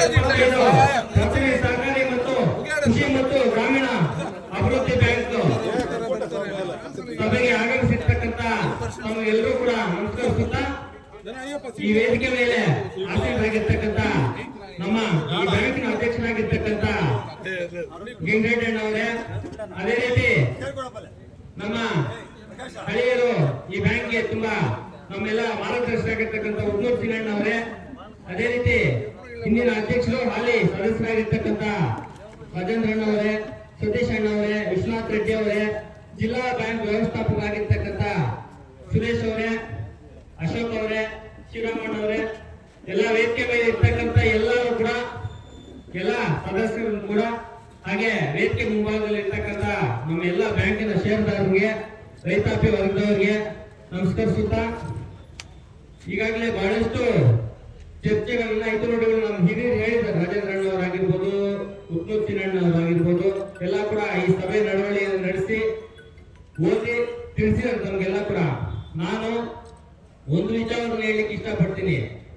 Subsidy ಸಹಕಾರಿ ಮತ್ತು ಕೃಷಿ ಮತ್ತು ಗ್ರಾಮೀಣ ಅಭಿವೃದ್ಧಿ ಬ್ಯಾಂಕ್ ಸಭೆಗೆ ಆಗಮಿಸಿರ್ತಕ್ಕಂತ ಎಲ್ಲರೂ ಕೂಡ ನಮಸ್ಕರಿಸುತ್ತಾ, ಈ ವೇದಿಕೆ ಮೇಲೆ ಆಸೀನರಾಗಿರ್ತಕ್ಕಂತ ನಮ್ಮ ಈ ಬ್ಯಾಂಕಿನ ಅಧ್ಯಕ್ಷರಾಗಿರ್ತಕ್ಕಂತ ಅವರೇ ಅದೇ ರೀತಿ ನಮ್ಮ ಸ್ಥಳೀಯರು ಈ ಬ್ಯಾಂಕ್ಗೆ ತುಂಬಾ ನಮ್ಮೆಲ್ಲ ಮಾರ್ಗದರ್ಶಕರಾಗಿರ್ತಕ್ಕಂಥ ಉದ್ನೂರ್ ಸಿಂಗಣ್ಣ ಅವರೇ ಅದೇ ರೀತಿ ಹಿಂದಿನ ಅಧ್ಯಕ್ಷರು ಹಾಲಿ ಸದಸ್ಯರಾಗಿರ್ತಕ್ಕಂಥ ರಾಜೇಂದ್ರ ಅಣ್ಣವರೇ ಸತೀಶ್ ಅಣ್ಣವರೇ ವಿಶ್ವನಾಥ್ ರೆಡ್ಡಿ ಅವರೇ, ಜಿಲ್ಲಾ ಬ್ಯಾಂಕ್ ವ್ಯವಸ್ಥಾಪಕರಾಗಿರ್ತಕ್ಕಂಥ ಸುರೇಶ್ ಅವರೇ, ಅಶೋಕ್ ಅವರೇ ಅವರೇ, ಎಲ್ಲ ವೇದಿಕೆ ಮೇಲೆ ಇರ್ತಕ್ಕಂಥ ಎಲ್ಲರೂ ಕೂಡ, ಎಲ್ಲ ಸದಸ್ಯರು ಕೂಡ, ಹಾಗೆ ವೇದಿಕೆ ಮುಂಭಾಗದಲ್ಲಿ ಇರ್ತಕ್ಕಂಥ ನಮ್ಮ ಎಲ್ಲ ಬ್ಯಾಂಕಿನ ಷೇರ್ದಾರರಿಗೆ, ರೈತಾಪಿ ವರ್ಗದವರಿಗೆ ನಮಸ್ಕರಿಸುತ್ತಾ, ಈಗಾಗಲೇ ಬಹಳಷ್ಟು ಚರ್ಚೆಗಳನ್ನ ಇತರರುಗಳು ನಮ್ಮ ಹಿರಿಯರು ಹೇಳಿದ್ದಾರೆ. ರಾಜೇಂದ್ರ ಉತ್ನೂರ್ ಚಿನ್ನಣ್ಣವರಾಗಿರ್ಬೋದು ಎಲ್ಲ ಕೂಡ ಈ ಸಭೆ ನಡವಳಿಯನ್ನು ನಡೆಸಿ ಓದಿ ತಿಳಿಸಿದ್ದಾರೆ ನಮ್ಗೆಲ್ಲ ಕೂಡ. ನಾನು ಒಂದು ವಿಚಾರವನ್ನು ಹೇಳಲಿಕ್ಕೆ ಇಷ್ಟಪಡ್ತೀನಿ.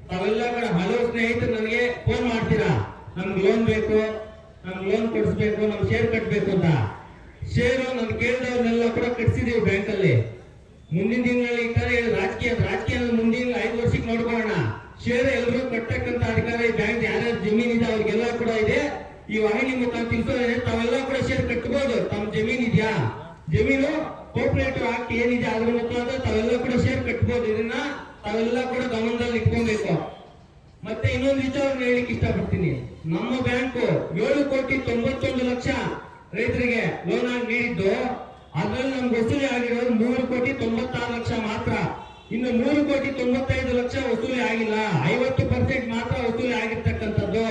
ತಾವೆಲ್ಲ ಕೂಡ ಹಲವು ಸ್ನೇಹಿತರು ನನಗೆ ಫೋನ್ ಮಾಡ್ತೀರಾ? ನಮ್ಗೆ ಲೋನ್ ಬೇಕು, ನಮ್ಗೆ ಲೋನ್ ಕೊಡಿಸ್ಬೇಕು, ನಮ್ಗೆ ಶೇರ್ ಕಟ್ಟಬೇಕು ಅಂತ. ಶೇರು ನಾನು ಕೇಳಿದವ್ರನ್ನೆಲ್ಲ ಕೂಡ ಕಟ್ಸಿದೀವಿ ಬ್ಯಾಂಕಲ್ಲಿ ಮುಂದಿನ ದಿನಗಳಲ್ಲಿ ಈ ತರ ರಾಜಕೀಯ ರಾಜಕೀಯ ಮುಂದಿನ ಐದು ವರ್ಷಕ್ಕೆ ನೋಡ್ಕೊಳ್ಳೋಣ. ಶೇರ್ ಎಲ್ಲರೂ ಕಟ್ಟಕ್ಕಂತ ಅಧಿಕಾರ ಈ ಬ್ಯಾಂಕ್ ಯಾರ್ಯಾರು ಜಮೀನ್ ಇದೆ ಅವ್ರಿಗೆಲ್ಲ ಕೂಡ ಇದೆ. ಈ ವಾಹಿನಿ ಮುಖಾಂತರ ತಿಳ್ಕೊಂಡ್ರೆ ತಾವೆಲ್ಲ ಕೂಡ ಶೇರ್ ಕಟ್ಟಬಹುದು ತಮ್ಮ ಜಮೀನ್ ಇದೆಯಾ? ಜಮೀನು ಕೋಪರೇಟಿವ್ ಆಕ್ಟ್ ಏನಿದೆ ಅದ್ರ ಮುಖಾಂತರ ತಾವೆಲ್ಲ ಕೂಡ ಶೇರ್ ಕಟ್ಟಬಹುದು ಇದನ್ನ ತಾವೆಲ್ಲ ಕೂಡ ಗಮನದಲ್ಲಿ ಇಟ್ಕೊಬೇಕು. ಮತ್ತೆ ಇನ್ನೊಂದು ವಿಚಾರವನ್ನು ಹೇಳಿಕ್ ಇಷ್ಟಪಡ್ತೀನಿ. ನಮ್ಮ ಬ್ಯಾಂಕ್ ಏಳು ಕೋಟಿ ತೊಂಬತ್ತೊಂದು ಲಕ್ಷ ರೈತರಿಗೆ ಲೋನ್ ಆಗಿ ನೀಡಿದ್ದು. ಅದ್ರಲ್ಲಿ ನಮ್ಗೆ ವಸೂಲಿ ಆಗಿರೋದು ಮೂರು ಕೋಟಿ ತೊಂಬತ್ತಾರು ಲಕ್ಷ ಮಾತ್ರ ಇನ್ನು ಮೂರು ಕೋಟಿ ತೊಂಬತ್ತೈದು ಲಕ್ಷ ವಸೂಲಿ ಆಗಿಲ್ಲ. ಐವತ್ತು ಪರ್ಸೆಂಟ್ ಮಾತ್ರ ವಸೂಲಿ ಆಗಿರ್ತಕ್ಕಂಥದ್ದು.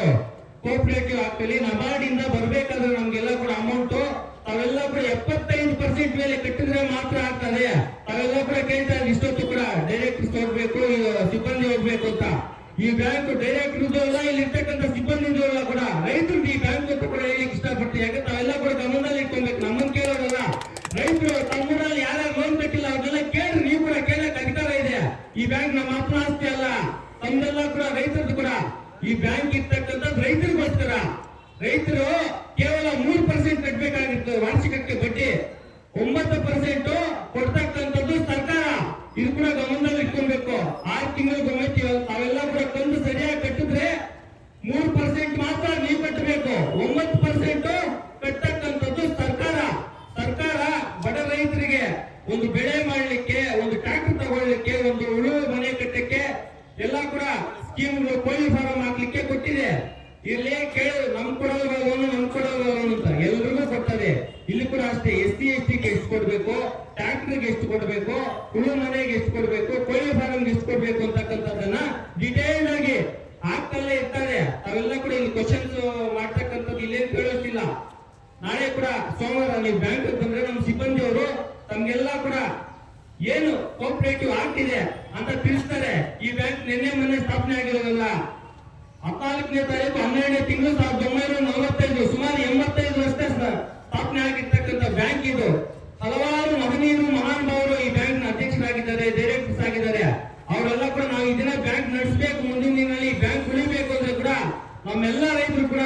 ಕೋಪರೇಟಿವ್ ಆಗ್ತಲ್ಲಿ ನಬಾರ್ಡ್ ಇಂದ ಬರ್ಬೇಕಾದ್ರೆ ನಮ್ಗೆಲ್ಲ ಕೂಡ ಅಮೌಂಟ್ ತಾವೆಲ್ಲ ಕೂಡ ಎಪ್ಪತ್ತೈದು ಪರ್ಸೆಂಟ್ ಮೇಲೆ ಕಟ್ಟಿದ್ರೆ ಮಾತ್ರ ಆಗ್ತದೆ. ತಾವೆಲ್ಲ ಕೂಡ ಕೇಳ್ತಾ ಇಷ್ಟೊತ್ತು ಕೂಡ ಡೈರೆಕ್ಟ್ ಹೋಗ್ಬೇಕು ಸಿಬ್ಬಂದಿ ಹೋಗ್ಬೇಕು ಅಂತ. ಈ ಬ್ಯಾಂಕ್ ಡೈರೆಕ್ಟ್ ಇಲ್ಲಿ ಇರ್ತಕ್ಕಂಥ ಈ ಬ್ಯಾಂಕ್ ನಮ್ಮ ಆತ್ಮ ಆಸ್ತಿ ಅಲ್ಲ. ತಮ್ಮೆಲ್ಲ ಕೂಡ ರೈತರದ್ದು ಕೂಡ. ಈ ಬ್ಯಾಂಕ್ ಇರ್ತಕ್ಕಂಥದ್ದು ರೈತರಿಗೋಸ್ಕರ. ರೈತರು ಕೇವಲ ಮೂರು ಪರ್ಸೆಂಟ್ ಕಟ್ಟಬೇಕಾಗಿತ್ತು ವಾರ್ಷಿಕಕ್ಕೆ ಬಡ್ಡಿ. ಒಂಬತ್ತು ಪರ್ಸೆಂಟ್ ಕೊಡ್ತಕ್ಕಂಥದ್ದು ಸರ್ಕಾರ. ಇದು ಕೂಡ ಗಮನದಲ್ಲಿ ಇಟ್ಕೊಬೇಕು ಆರು ತಿಂಗಳಿಗೊಮ್ಮೆ ಇಲ್ಲಿ ಕೇಳಿ ನಮ್ ಕೊಡೋದು ಲೋನು ನಮ್ ಲೋನು ಅಂತ. ಎಲ್ರಿಗೂ ಕೊಡ್ತದೆ ಇಲ್ಲಿ ಕೂಡ ಅಷ್ಟೇ, ಎಸ್ ಸಿ, ಎಸ್ ಟಿಗೆ ಎಷ್ಟು ಕೊಡ್ಬೇಕು ಟ್ರ್ಯಾಕ್ಟರ್ಗೆ ಎಷ್ಟು ಕೊಡ್ಬೇಕು ಕುಳು ಮನೆಗೆ ಎಷ್ಟು ಕೊಡ್ಬೇಕು ಕೋಳಿ ಫಾರ್ಮ್ ಎಷ್ಟು ಕೊಡ್ಬೇಕು ಅಂತಕ್ಕಂಥದ್ದನ್ನ ಡಿಟೇಲ್ ಆಗಿ ಆಗ್ತಲ್ಲೇ ಇರ್ತಾರೆ. ಅವೆಲ್ಲ ಕೂಡ ಇಲ್ಲಿ ಕ್ವಶನ್ಸ್ ಮಾಡ್ತಕ್ಕಂಥದ್ದು ಇಲ್ಲೇನ್ ಕೇಳೋದಿಲ್ಲ ನಾಳೆ ಕೂಡ ಸೋಮವಾರ ನೀವು ಬ್ಯಾಂಕ್ ಬಂದ್ರೆ ನಮ್ಮ ಸಿಬ್ಬಂದಿ ಅವರು ತಮ್ಗೆಲ್ಲ ಕೂಡ ಏನು ಕೋಪರೇಟಿವ್ ಆಗ್ತಿದೆ ಅಂತ ತಿಳಿಸ್ತಾರೆ. ಈ ಬ್ಯಾಂಕ್ ನಿನ್ನೆ ಮೊನ್ನೆ ಸ್ಥಾಪನೆ ಆಗಿರೋದಲ್ಲ ಹದಿನಾಲ್ಕನೇ ತಾರೀಕು ಹನ್ನೆರಡನೇ ತಿಂಗಳು ಸಾವಿರದ ಒಂಬೈನೂರ ನಲವತ್ತೈದು, ಸುಮಾರು ಎಂಬತ್ತೈದು ವರ್ಷ ಸ್ಥಾಪನೆ ಆಗಿರ್ತಕ್ಕಂಥ ಬ್ಯಾಂಕ್ ಇದು. ಹಲವಾರು ಮಹನೀಯರು ಮಹಾನುಭಾವರು ಈ ಬ್ಯಾಂಕ್ನ ಅಧ್ಯಕ್ಷರಾಗಿದ್ದಾರೆ, ಡೈರೆಕ್ಟರ್ಸ್ ಆಗಿದ್ದಾರೆ. ಅವರೆಲ್ಲ ಕೂಡ ನಾವು ಇದನ್ನ ದಿನ ಬ್ಯಾಂಕ್ ನಡೆಸಬೇಕು, ಮುಂದಿನ ದಿನದಲ್ಲಿ ಬ್ಯಾಂಕ್ ಉಳಿಬೇಕು ಅಂದ್ರೆ ಕೂಡ ನಮ್ಮೆಲ್ಲ ರೈತರು ಕೂಡ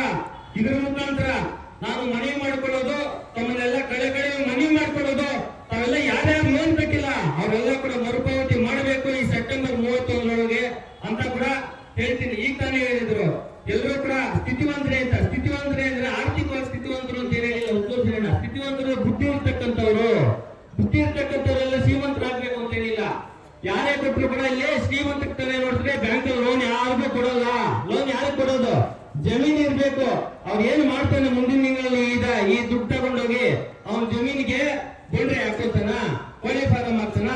ಇದರ ಮುಖಾಂತರ ನಾನು ಮನವಿ ಮಾಡಿಕೊಳ್ಳೋದು ತಮ್ಮನ್ನೆಲ್ಲ ಕಳೆ ಕಡೆ ಮನವಿ ಮಾಡಿಕೊಳ್ಳೋದು ತಾವೆಲ್ಲ ಯಾರ್ಯಾರು ಲೋನ್ ಕಟ್ಟಿಲ್ಲ ಅವರೆಲ್ಲ ಕೂಡ ಮರುಪಾವತಿ ಮಾಡಬೇಕು ಈ ಸೆಪ್ಟೆಂಬರ್ ಮೂವತ್ತೊಂದರೊಳಗೆ ಅಂತ ಕೂಡ ಹೇಳ್ತೀನಿ ಈಗ ತಾನೇ ಹೇಳಿದ್ರು ಎಲ್ಲರೂ ಕೂಡ ಸ್ಥಿತಿವಂತರೇ ಅಂತ ಸ್ಥಿತಿವಂತರೇ ಅಂದ್ರೆ ಆರ್ಥಿಕವಾಗಿ ಸ್ಥಿತಿವಂತರು ಅಂತ ಏನ್ ಹೇಳಿಲ್ಲ ಉತ್ತರಿಸೋಣ ಸ್ಥಿತಿವಂತರು ಬುದ್ಧಿ ಇರ್ತಕ್ಕಂಥವ್ರು ಬುದ್ಧಿ ಶ್ರೀಮಂತರಾಗಬೇಕು ಶ್ರೀಮಂತರಾಗ್ಬೇಕು ಅಂತ ಏನಿಲ್ಲ ಯಾರೇ ಕೊಟ್ಟರು ಕೂಡ ಇಲ್ಲೇ ಶ್ರೀಮಂತಕ್ಕೆ ನೋಡಿದ್ರೆ ಬ್ಯಾಂಕ್ ಲೋನ್ ಯಾರಿಗೂ ಕೊಡಲ್ಲ. ಲೋನ್ ಯಾರಿಗೆ ಕೊಡೋದು? ಜಮೀನ್ ಇರ್ಬೇಕು. ಅವ್ರು ಏನು ಮಾಡ್ತಾನೆ ಮುಂದಿನ ತಿಂಗಳಲ್ಲಿ ಈಗ ಈ ದುಡ್ಡು ತಗೊಂಡೋಗಿ ಅವನ ಜಮೀನಿಗೆ ಬಂಡ್ರೆ ಹಾಕೋತಾನ ಕೋಳಿ ಫಾರಂ ಹಾಕ್ತಾನ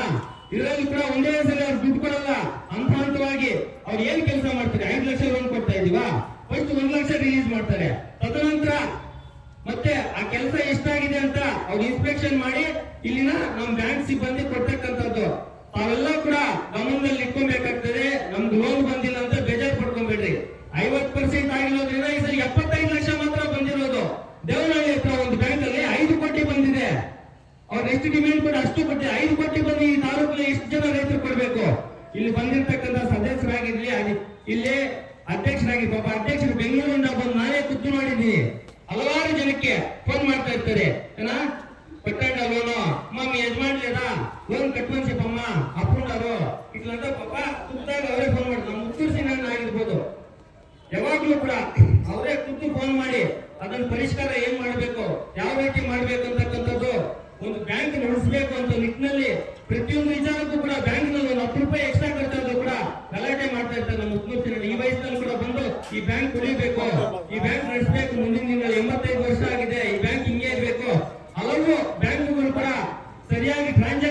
ಇದರಲ್ಲಿ ಕೂಡ ಒಂದೇ ಸಲ ಅವ್ರು ದುಡ್ಡು ಕೊಡಲ್ಲ. ಹಂತ ಹಂತವಾಗಿ ಅವ್ರು ಏನ್ ಕೆಲಸ ಮಾಡ್ತಾರೆ? ಐದು ಲಕ್ಷ ಲೋನ್ ಕೊಡ್ತಾ ಇದೀವಾ? ಫಸ್ಟ್ ಒಂದ್ ಲಕ್ಷ ರಿಲೀಸ್ ಮಾಡ್ತಾರೆ. ತದನಂತರ ಮತ್ತೆ ಆ ಕೆಲಸ ಎಷ್ಟಾಗಿದೆ ಅಂತ ಅವ್ರು ಇನ್ಸ್ಪೆಕ್ಷನ್ ಮಾಡಿ ಇಲ್ಲಿನ ನಮ್ ಬ್ಯಾಂಕ್ ಸಿಬ್ಬಂದಿ ಕೊಡ್ತಕ್ಕಂಥದ್ದು. ತಾವೆಲ್ಲ ಕೂಡ ಗಮನದಲ್ಲಿ ಇಟ್ಕೊಬೇಕಾಗ್ತದೆ. ನಮ್ದು ಲೋನ್ ಬಂದಿಲ್ಲ ಅಂತ ಬೇಜಾರ್ ಪಡ್ಕೊಂಬೇಡ್ರಿ ಐವತ್ ಪರ್ಸೆಂಟ್ ಆಗಿರೋದ್ರಿಂದ ಈ ಸರಿ ಎಪ್ಪತ್ತೈದು ಲಕ್ಷ ಮಾತ್ರ ಬಂದಿರೋದು. ದೇವನಹಳ್ಳಿ ಹತ್ರ ಒಂದು ಬ್ಯಾಂಕ್ ಅಲ್ಲಿ ಐದು ಕೋಟಿ ಬಂದಿದೆ. ಅವ್ರ ಎಷ್ಟು ಡಿಮ್ಯಾಂಡ್ ಕೂಡ ಅಷ್ಟು ಕೋಟಿ ಐದು ಕೋಟಿ ಬಂದು ಈ ತಾಲೂಕು ಎಷ್ಟು ಜನ ರೈತರು ಕೊಡ್ಬೇಕು. ಇಲ್ಲಿ ಬಂದಿರ್ತಕ್ಕಂಥ ಸದಸ್ಯರಾಗಿರ್ಲಿ ಇಲ್ಲಿ ಅಧ್ಯಕ್ಷರಾಗಿ ಪಾಪ ಅಧ್ಯಕ್ಷರು ಬೆಂಗಳೂರಿಂದ ಬಂದು ನಾನೇ ಖುದ್ದು ಮಾಡಿದ್ದೀನಿ ಹಲವಾರು ಜನಕ್ಕೆ ಫೋನ್ ಮಾಡ್ತಾ ಇರ್ತಾರೆ. ಏನಾ? ಪಟ್ಟಾಗ ಲೋನು. ಮಮ್ಮ ಯಜಮಾನ್ಲೇನಾ ಲೋನ್ ಕಟ್ಕೊಂಡ್ ಸಿಪ್ಪಮ್ಮ ಅಪ್ಪಂಡಾರು ಇಟ್ಲಂತ ಪಾಪ ಕುತ್ತಾಗ ಅವರೇ ಫೋನ್ ಮಾಡ್ತಾರೆ ಮುತ್ತೂರ್ಸಿ ನಾನು ಆಗಿರ್ಬೋದು. ಯಾವಾಗ್ಲೂ ಕೂಡ ಅವರೇ ಕುತ್ತು ಫೋನ್ ಮಾಡಿ ಅದನ್ನ ಪರಿಷ್ಕಾರ ಏನ್ ಮಾಡಬೇಕು, ಯಾವ ರೀತಿ ಮಾಡ್ಬೇಕು ಅಂತಕ್ಕಂಥದ್ದು ಒಂದು ಬ್ಯಾಂಕ್ ನಡೆಸಬೇಕು ಅಂತ ನಿಟ್ಟಿನಲ್ಲಿ ಪ್ರತಿಯೊಂದು ವಿಚಾರ ಸರಿಯಾಗಿ ಟ್ರಾನ್ಸಾಕ್ಷನ್